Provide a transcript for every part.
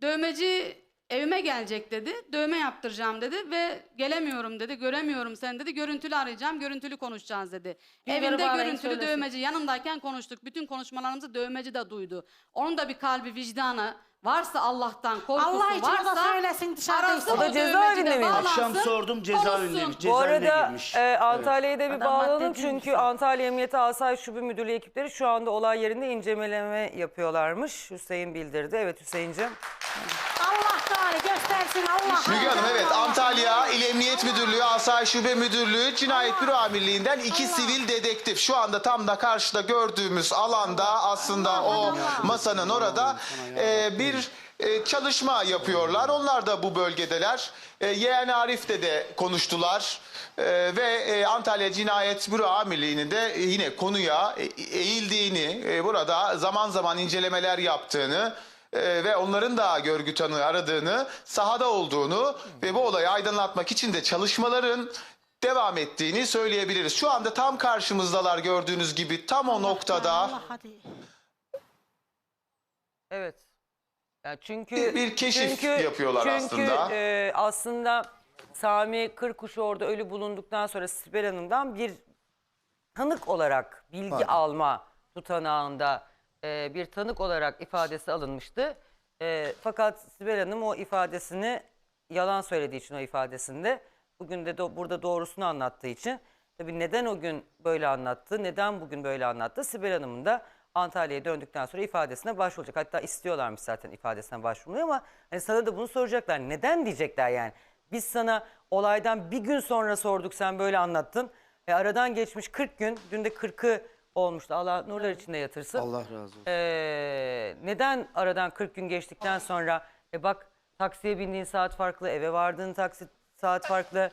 dövmeci evime gelecek dedi. Dövme yaptıracağım dedi ve gelemiyorum dedi. Göremiyorum sen dedi. Görüntülü arayacağım. Görüntülü konuşacağız dedi. Bilgileri Evinde bağlayın, görüntülü söylesin. dövmeci yanındayken konuştuk. Bütün konuşmalarımızı dövmeci de duydu. Onun da bir kalbi vicdanı varsa Allah'tan korkusu Allah için o da varsa söylesin dışarıda arasın. O da dövmeci de cezaevinde miymiş? bağlansın, Akşam sordum cezaevindeymiş. konuşsun. Bu Cezaevine arada girmiş. e, Antalya'ya da bir Adam bağlanalım madde çünkü değilmiş. Antalya Emniyeti Asayiş Şube Müdürlüğü ekipleri şu anda olay yerinde inceleme yapıyorlarmış. Hüseyin bildirdi. Evet Hüseyin'cim. Gari göstersin Allah. Müge Hanım evet Antalya İl Emniyet Müdürlüğü Asayiş Şube Müdürlüğü Cinayet Büro Amirliği'nden iki sivil dedektif şu anda tam da karşıda gördüğümüz alanda aslında o masanın orada e, bir e, çalışma yapıyorlar. Onlar da bu bölgedeler. E, Yeğen Arif'te de konuştular. E, ve e, Antalya Cinayet Büro Amirliği'nin de e, yine konuya e, eğildiğini, e, burada zaman zaman incelemeler yaptığını e, ve onların da görgü tanığı aradığını, sahada olduğunu ve bu olayı aydınlatmak için de çalışmaların devam ettiğini söyleyebiliriz. Şu anda tam karşımızdalar gördüğünüz gibi tam o noktada Allah hadi. Evet. Ya çünkü Bir- bir keşif yapıyorlar çünkü, aslında. e, aslında Sami Kırkuş orada ölü bulunduktan sonra Sibel Hanım'dan bir tanık olarak bilgi alma tutanağında e, bir tanık olarak ifadesi alınmıştı. E, fakat Sibel Hanım o ifadesini yalan söylediği için o ifadesinde bugün de do- burada doğrusunu anlattığı için tabii neden o gün böyle anlattı, neden bugün böyle anlattı Sibel Hanım'ın da Antalya'ya döndükten sonra ifadesine başvuracak. Hatta istiyorlarmış zaten ifadesine başvurmayı ama hani sana da bunu soracaklar. Neden diyecekler yani. Biz sana olaydan bir gün sonra sorduk sen böyle anlattın. E, aradan geçmiş 40 gün. Dün de 40'ı olmuştu. Allah nurlar içinde yatırsın. Allah razı olsun. Ee, neden aradan 40 gün geçtikten sonra e bak taksiye bindiğin saat farklı, eve vardığın taksi saat farklı.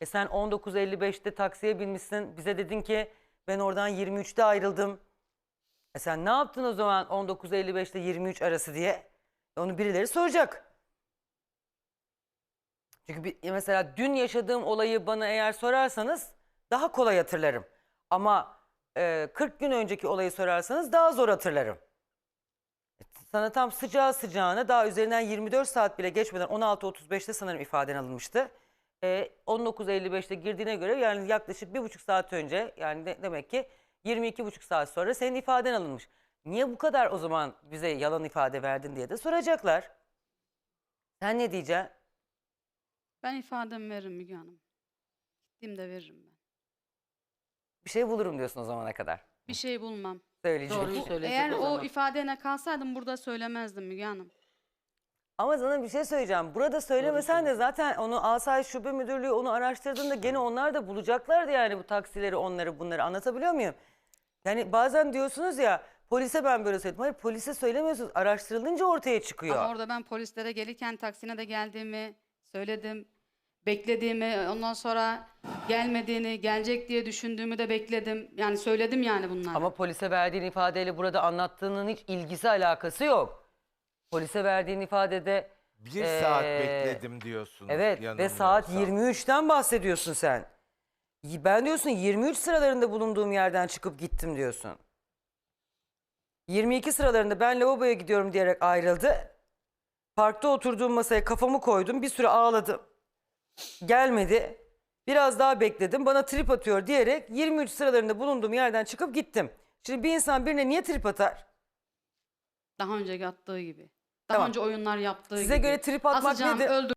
E sen 19.55'te taksiye binmişsin. Bize dedin ki ben oradan 23'te ayrıldım. E sen ne yaptın o zaman 19.55'te 23 arası diye? E onu birileri soracak. Çünkü bir, e mesela dün yaşadığım olayı bana eğer sorarsanız daha kolay hatırlarım. Ama e, 40 gün önceki olayı sorarsanız daha zor hatırlarım. Sana tam sıcağı sıcağına daha üzerinden 24 saat bile geçmeden 16.35'te sanırım ifaden alınmıştı. E, 19.55'te girdiğine göre yani yaklaşık bir buçuk saat önce yani de- demek ki 22 saat sonra senin ifaden alınmış. Niye bu kadar o zaman bize yalan ifade verdin diye de soracaklar. Sen ne diyeceksin? Ben ifademi veririm Müge Hanım. Gittiğimde veririm ben. Bir şey bulurum diyorsun o zamana kadar. Bir şey bulmam. Söyleyecek. Doğruyu söyleyecek Eğer o o zaman. ifadene kalsaydım burada söylemezdim Müge Hanım. Ama sana bir şey söyleyeceğim. Burada söylemesen de zaten onu Asayiş Şube Müdürlüğü onu araştırdığında gene onlar da bulacaklardı yani bu taksileri onları bunları anlatabiliyor muyum? Yani bazen diyorsunuz ya polise ben böyle söyledim. Hayır polise söylemiyorsunuz. Araştırılınca ortaya çıkıyor. Ama orada ben polislere gelirken taksine de geldiğimi söyledim. Beklediğimi, ondan sonra gelmediğini, gelecek diye düşündüğümü de bekledim. Yani söyledim yani bunları. Ama polise verdiğin ifadeyle burada anlattığının hiç ilgisi alakası yok. Polise verdiğin ifadede Bir Ee, saat bekledim diyorsun. Evet ve saat 23'ten bahsediyorsun sen. Ben diyorsun 23 sıralarında bulunduğum yerden çıkıp gittim diyorsun. 22 sıralarında ben lavaboya gidiyorum diyerek ayrıldı. Parkta oturduğum masaya kafamı koydum. Bir süre ağladım. Gelmedi. Biraz daha bekledim. Bana trip atıyor diyerek 23 sıralarında bulunduğum yerden çıkıp gittim. Şimdi bir insan birine niye trip atar? Daha önce attığı gibi. Daha Tamam. önce oyunlar yaptığı Size gibi. göre trip atmak Asacağım, nedir? öldür-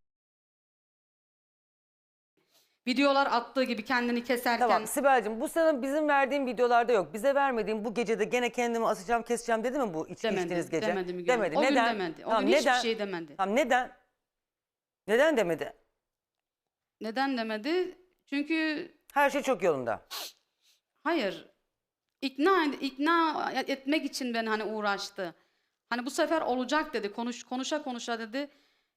Videolar attığı gibi kendini keserken. Tamam Sibel'cim bu sana bizim verdiğin videolarda yok. Bize vermediğin bu gecede gene kendimi asacağım keseceğim dedi mi bu içki demedi. içtiğiniz gece? Demedi Müge Hanım. O neden? gün demedi. O gün hiçbir şey demedi. Tamam neden? Neden demedi? Neden demedi? Çünkü Her şey çok yolunda. hayır. İkna ikna etmek için beni hani uğraştı. Hani bu sefer olacak dedi. Konuş konuşa konuşa dedi.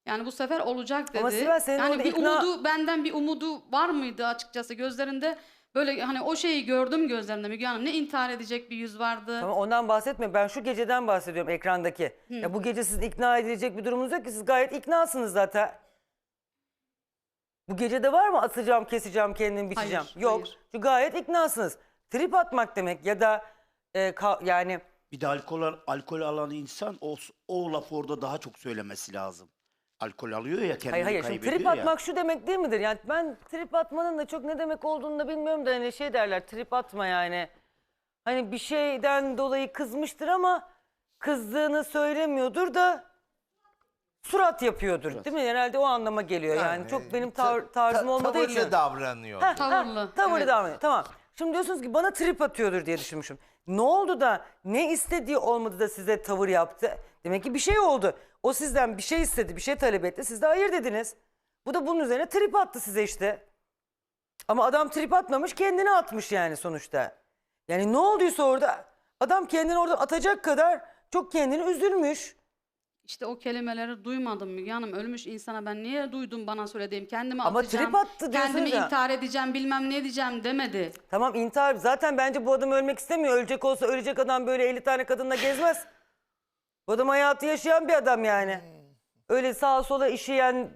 Yani bu sefer olacak dedi. Ama Sibel, senin yani orada bir ikna- umudu benden bir umudu var mıydı açıkçası gözlerinde? Böyle hani o şeyi gördüm gözlerinde Müge Hanım. Ne intihar edecek bir yüz vardı. Tamam ondan bahsetme. Ben şu geceden bahsediyorum ekrandaki. Ya bu gece sizin ikna edilecek bir durumunuz yok ki. Siz gayet iknasınız zaten. Bu gecede var mı atacağım, keseceğim, kendim biçeceğim? Hayır, yok. hayır. Çünkü gayet iknasınız. Trip atmak demek ya da e, ka- yani Bir de alkol, al- alkol alan insan o, o lafı orada daha çok söylemesi lazım. Alkol alıyor ya kendini Hayır hayır şimdi kaybediyor trip ya. atmak şu demek değil midir? Yani ben trip atmanın da çok ne demek olduğunu da bilmiyorum da hani şey derler trip atma yani. Hani bir şeyden dolayı kızmıştır ama kızdığını söylemiyordur da surat yapıyordur değil mi? Herhalde o anlama geliyor yani. Çok benim tar- tarzım ta- olmadığı tavırlı için. davranıyor. Ha, Tavırlı, Ha, tavırlı evet. davranıyor. Tamam. Şimdi diyorsunuz ki bana trip atıyordur diye düşünmüşüm. Ne oldu da ne istediği olmadı da size tavır yaptı? Demek ki bir şey oldu. O sizden bir şey istedi, bir şey talep etti. Siz de hayır dediniz. Bu da bunun üzerine trip attı size işte. Ama adam trip atmamış, kendini atmış yani sonuçta. Yani ne olduysa orada adam kendini oradan atacak kadar çok kendini üzülmüş. İşte o kelimeleri duymadım Müge Hanım. Ölmüş insana ben niye duydum bana söylediğim. Kendimi Ama atacağım, trip attı diyorsunuz kendimi ya. intihar edeceğim, bilmem ne edeceğim demedi. Tamam intihar. Zaten bence bu adam ölmek istemiyor. Ölecek olsa ölecek adam böyle 50 tane kadınla gezmez. Bu adam hayatı yaşayan bir adam yani. Öyle sağa sola işeyen,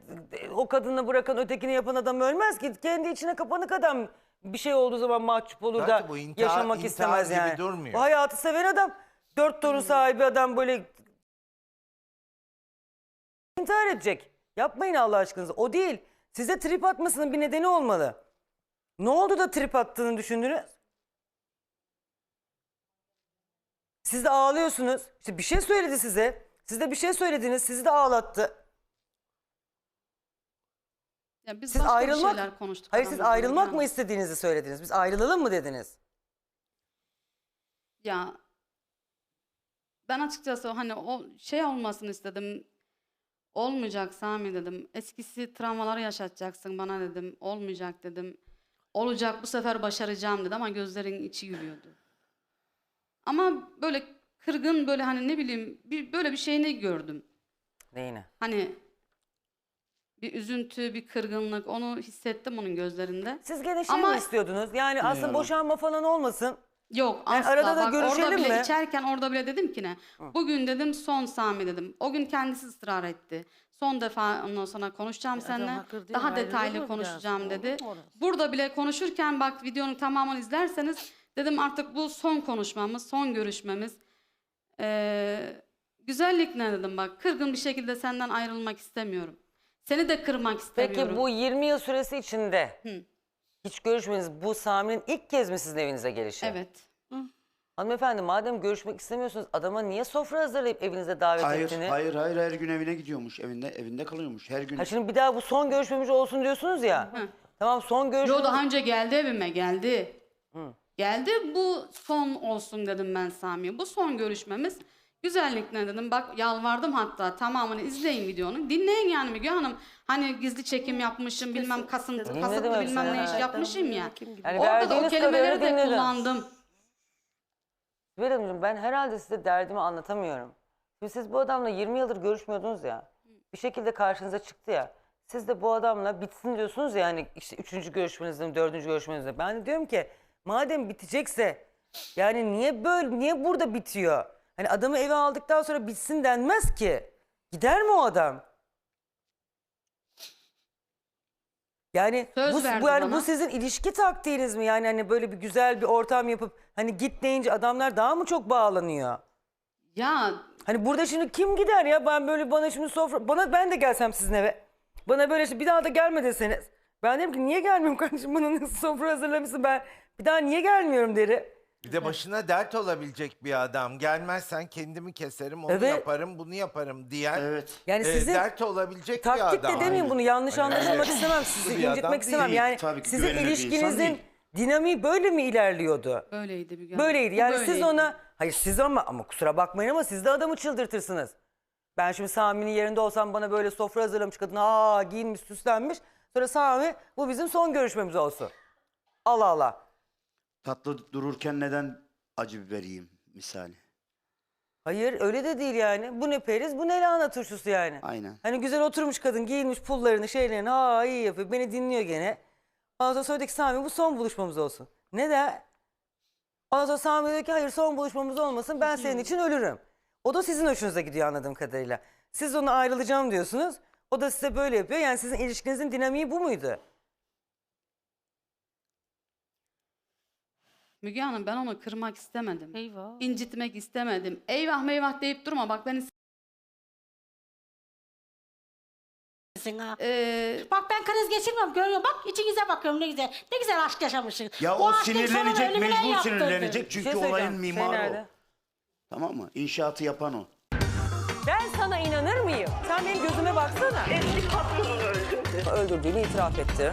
o kadını bırakan, ötekini yapan adam ölmez ki. Kendi içine kapanık adam bir şey olduğu zaman mahcup olur Zaten da bu intihar- yaşamak intihar istemez gibi yani. durmuyor. Bu hayatı seven adam, dört torun sahibi adam böyle intihar edecek. Yapmayın Allah aşkınıza. O değil. Size trip atmasının bir nedeni olmalı. Ne oldu da trip attığını düşündünüz? Siz de ağlıyorsunuz. İşte bir şey söyledi size. Siz de bir şey söylediniz. Sizi de ağlattı. Ya biz Siz başka ayrılmak, bir şeyler konuştuk. hayır siz ayrılmak Hanım. mı istediğinizi söylediniz? Biz ayrılalım mı dediniz? Ya ben açıkçası hani o şey olmasını istedim. Olmayacak Sami dedim. Eskisi travmaları yaşatacaksın bana dedim. Olmayacak dedim. Olacak bu sefer başaracağım dedi ama gözlerin içi gülüyordu. Ama böyle kırgın böyle hani ne bileyim bir böyle bir şeyini gördüm. Neyine? Hani bir üzüntü, bir kırgınlık onu hissettim onun gözlerinde. Siz gene şey Ama- mi istiyordunuz? Yani aslında boşanma falan olmasın. Yok Yani asla. arada da Bak, orada görüşelim bile mi? içerken orada bile dedim ki ne? Bugün dedim son Sami dedim. O gün kendisi ısrar etti. Son defa ondan sonra konuşacağım seninle. hakır değil, Daha ayrılır detaylı mı konuşacağım biraz? dedi. Olur? Burada bile konuşurken bak videonun tamamını izlerseniz dedim artık bu son konuşmamız, son görüşmemiz. Ee, güzellik ne dedim bak. Kırgın bir şekilde senden ayrılmak istemiyorum. Seni de kırmak istemiyorum. Peki bu 20 yıl süresi içinde Hı. Hiç görüşmeniz bu Sami'nin ilk kez mi sizin evinize gelişi? Evet. Hanımefendi madem görüşmek istemiyorsunuz adama niye sofra hazırlayıp evinize davet Hayır, ettiniz? hayır, hayır, her gün evine gidiyormuş. Evinde evinde kalıyormuş her gün. Ha şimdi bir daha bu son görüşmemiz olsun diyorsunuz ya. Tamam son görüşmemiz... Yo daha önce geldi evime geldi. Geldi bu son olsun dedim ben Sami'ye. Bu son görüşmemiz. Güzellik ne dedim. Bak yalvardım hatta tamamını izleyin videonun. Dinleyin yani Müge Hanım. Hani gizli çekim yapmışım bilmem kasıntı, Dinledim kasıtlı hepsini. bilmem ne iş yapmışım ya. Yani Orada da o verdiğiniz kelimeleri kadarını de dinledim. kullandım. Sibel Hanımcığım ben herhalde size derdimi anlatamıyorum. Şimdi siz bu adamla 20 yıldır görüşmüyordunuz ya. Bir şekilde karşınıza çıktı ya. Siz de bu adamla bitsin diyorsunuz ya hani işte üçüncü görüşmenizde, dördüncü görüşmenizde. Ben de diyorum ki madem bitecekse yani niye böyle, niye burada bitiyor? Hani adamı eve aldıktan sonra bitsin denmez ki. Gider mi o adam? Yani Söz bu, verdi bu yani bu bana. sizin ilişki taktiğiniz mi? Yani hani böyle bir güzel bir ortam yapıp hani git deyince adamlar daha mı çok bağlanıyor? Ya Hani burada şimdi kim gider ya? Ben böyle bana şimdi sofra... Bana ben de gelsem sizin eve. Bana böyle işte bir daha da gelme deseniz. Ben derim ki niye gelmiyorum kardeşim? Bana nasıl sofra hazırlamışsın ben. Bir daha niye gelmiyorum derim. Bir de başına dert olabilecek bir adam. Gelmezsen kendimi keserim, onu Evet. yaparım, bunu yaparım diyen. Evet. Yani e, sizin dert olabilecek bir taktik adam. de demeyeyim bunu. Yanlış Hani anlaşılmak istemem. Sizi bir adam incitmek değil. istemem. Yani Tabii ki sizin güvenilir bir insan ilişkinizin değil. dinamiği böyle mi ilerliyordu? böyleydi Müge Hanım. Böyleydi. Bu Yani siz böyleydi. ona hayır siz ama ama kusura bakmayın ama siz de adamı çıldırtırsınız. Ben şimdi Sami'nin yerinde olsam bana böyle sofra hazırlamış kadın aa giyinmiş süslenmiş. Sonra Sami bu bizim son görüşmemiz olsun. Allah Allah. Tatlı dururken neden acı biber yiyeyim misali. Hayır öyle de değil yani. Bu ne periz bu ne lahana turşusu yani. Aynen. Hani güzel oturmuş kadın giyinmiş pullarını şeylerini ha iyi yapıyor beni dinliyor gene. Ondan sonra söyledik Sami bu son buluşmamız olsun. Ne de? Ondan sonra Sami diyor ki hayır son buluşmamız olmasın ben senin için ölürüm. O da sizin hoşunuza gidiyor anladığım kadarıyla. Siz ona ayrılacağım diyorsunuz. O da size böyle yapıyor. Yani sizin ilişkinizin dinamiği bu muydu? Müge Hanım ben onu kırmak istemedim. Eyvah. incitmek istemedim. Eyvah meyvah deyip durma bak beni Ha. Ee, Bak ben kriz geçirmem görüyorum bak içinize bakıyorum ne güzel. Ne güzel aşk yaşamışsın. Ya o, aşkın sinirlenecek, ölümüne mecbur yaptırdın. sinirlenecek çünkü şey olayın söyleyeceğim. Şey mimarı nerede? o. Tamam mı? İnşaatı yapan o. Ben sana inanır mıyım? Sen benim gözüme baksana. Eski patronunu öldürdü. Öldürdüğünü itiraf etti.